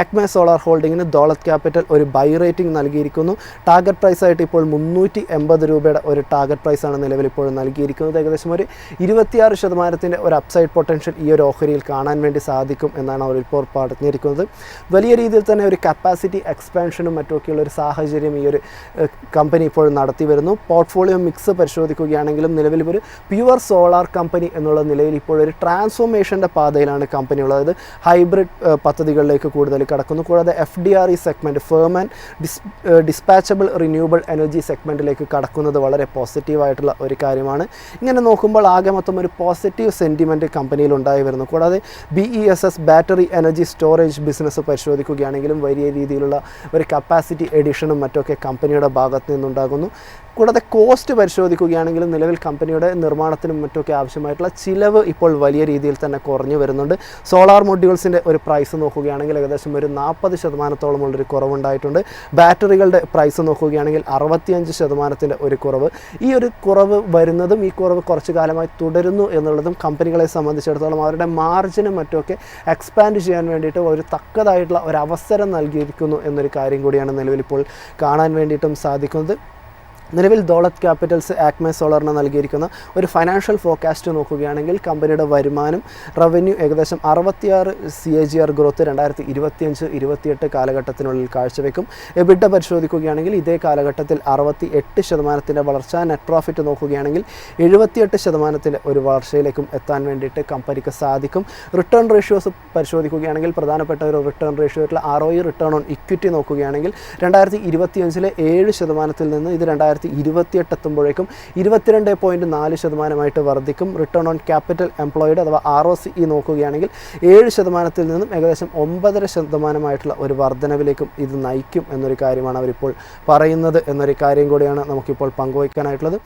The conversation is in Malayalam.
ആക്മെ സോളാർ ഹോൾഡിങ്ങിന് ദോളത് ക്യാപിറ്റൽ ഒരു ബൈ റേറ്റിംഗ് നൽകിയിരിക്കുന്നു. ടാർഗറ്റ് പ്രൈസ് ആയിട്ട് ഇപ്പോൾ മുന്നൂറ്റി എൺപത് രൂപയുടെ ഒരു ടാർഗറ്റ് പ്രൈസാണ് നിലവിൽ ഇപ്പോൾ നൽകിയിരിക്കുന്നത്. ഏകദേശം ഒരു ഇരുപത്തിയാറ് ശതമാനത്തിന്റെ ഒരു അപ്സൈഡ് പൊട്ടൻഷ്യൽ ഈ ഒരു ഓഹരിയിൽ കാണാൻ വേണ്ടി സാധിക്കും എന്നാണ് അവർ ഇപ്പോൾ പറഞ്ഞിരിക്കുന്നത്. വലിയ രീതിയിൽ തന്നെ ഒരു കപ്പാസിറ്റി എക്സ്പാൻഷനും മറ്റുമൊക്കെയുള്ള ഒരു സാഹചര്യം ഈ ഒരു കമ്പനി ഇപ്പോൾ നടത്തി വരുന്നു. പോർട്ട്ഫോളിയോ മിക്സ് പരിശോധിക്കുകയാണെങ്കിലും നിലവിൽ ഒരു പ്യുവർ സോളാർ കമ്പനി എന്നുള്ള നിലയിൽ ഇപ്പോൾ ഒരു ട്രാൻസ്ഫോർമേഷന്റെ പാതയിലാണ് കമ്പനി ഉള്ളത്. അതായത് ഹൈബ്രിഡ് പദ്ധതികളിലേക്ക് കൂടുതൽ കടക്കുന്നു. കൂടാതെ F D R E segment firm and dis dispatchable renewable energy സെഗ്മെന്റിലേക്ക് കടക്കുന്നത് വളരെ പോസിറ്റീവായിട്ടുള്ള ഒരു കാര്യമാണ്. ഇങ്ങനെ നോക്കുമ്പോൾ ആകെ മൊത്തം ഒരു പോസിറ്റീവ് സെന്റിമെന്റ് കമ്പനിയിൽ ഉണ്ടായി വരുന്നു. കൂടാതെ B E S S battery energy storage business പരിശോധിക്കുകയാണെങ്കിലും വലിയ രീതിയിലുള്ള ഒരു കപ്പാസിറ്റി എഡിഷനും മറ്റൊക്കെ കമ്പനിയുടെ ഭാഗത്ത് നിന്നുണ്ടാകുന്നു. കൂടാതെ കോസ്റ്റ് പരിശോധിക്കുകയാണെങ്കിൽ നിലവിൽ കമ്പനിയുടെ നിർമ്മാണത്തിനും മറ്റൊക്കെ ആവശ്യമായിട്ടുള്ള ചിലവ് ഇപ്പോൾ വലിയ രീതിയിൽ തന്നെ കുറഞ്ഞു വരുന്നുണ്ട്. സോളാർ മൊഡ്യൂൾസിന്റെ ഒരു പ്രൈസ് നോക്കുകയാണെങ്കിൽ ഏകദേശം ഒരു നാൽപ്പത് ശതമാനത്തോളമുള്ളൊരു കുറവുണ്ടായിട്ടുണ്ട്. ബാറ്ററികളുടെ പ്രൈസ് നോക്കുകയാണെങ്കിൽ അറുപത്തിയഞ്ച് ശതമാനത്തിന്റെ ഒരു കുറവ്. ഈ ഒരു കുറവ് വരുന്നതും ഈ കുറവ് കുറച്ച് കാലമായി തുടരുന്നു എന്നുള്ളതും കമ്പനികളെ സംബന്ധിച്ചിടത്തോളം അവരുടെ മാർജിനും മറ്റുമൊക്കെ എക്സ്പാൻഡ് ചെയ്യാൻ വേണ്ടിയിട്ട് ഒരു തക്കതായിട്ടുള്ള ഒരു അവസരം നൽകിയിരിക്കുന്നു എന്നൊരു കാര്യം കൂടിയാണ് നിലവിൽ ഇപ്പോൾ കാണാൻ വേണ്ടിയിട്ടും സാധിക്കുന്നത്. നിലവിൽ ദോളത്ത് ക്യാപിറ്റൽസ് ആക്മെ സോളറിന് നൽകിയിരിക്കുന്ന ഒരു ഫൈനാൻഷ്യൽ ഫോർകാസ്റ്റ് നോക്കുകയാണെങ്കിൽ കമ്പനിയുടെ വരുമാനം റവന്യൂ ഏകദേശം അറുപത്തിയാറ് C A G R growth രണ്ടായിരത്തി ഇരുപത്തിയഞ്ച് ഇരുപത്തിയെട്ട് കാലഘട്ടത്തിനുള്ളിൽ കാഴ്ചവെക്കും. എബിഡ പരിശോധിക്കുകയാണെങ്കിൽ ഇതേ കാലഘട്ടത്തിൽ അറുപത്തി എട്ട് ശതമാനത്തിന്റെ വളർച്ച നെറ്റ് പ്രോഫിറ്റ് നോക്കുകയാണെങ്കിൽ എഴുപത്തിയെട്ട് ശതമാനത്തിന്റെ ഒരു വളർച്ചയിലേക്കും എത്താൻ വേണ്ടിയിട്ട് കമ്പനിക്ക് സാധിക്കും. റിട്ടേൺ റേഷ്യോസ് പരിശോധിക്കുകയാണെങ്കിൽ പ്രധാനപ്പെട്ട ഒരു റിട്ടേൺ റേഷ്യോ ആയിട്ടുള്ള R O return on equity നോക്കുകയാണെങ്കിൽ രണ്ടായിരത്തി ഇരുപത്തിയഞ്ചിലെ ഏഴ് ശതമാനത്തിൽ നിന്ന് ഇത് രണ്ടായിരത്തി ഇരുപത്തിയെട്ട് എത്തുമ്പോഴേക്കും ഇരുപത്തിരണ്ട് പോയിന്റ് നാല് ശതമാനമായിട്ട് വർദ്ധിക്കും. റിട്ടേൺ ഓൺ ക്യാപിറ്റൽ എംപ്ലോയിഡ് അഥവാ ആർ ഒ സി ഇ നോക്കുകയാണെങ്കിൽ ഏഴ് ശതമാനത്തിൽ നിന്നും ഏകദേശം ഒമ്പതര ശതമാനമായിട്ടുള്ള ഒരു വർധനവിലേക്കും ഇത് നയിക്കും എന്നൊരു കാര്യമാണ് അവരിപ്പോൾ പറയുന്നത് എന്നൊരു കാര്യം കൂടിയാണ് നമുക്കിപ്പോൾ പങ്കുവയ്ക്കാനായിട്ടുള്ളത്.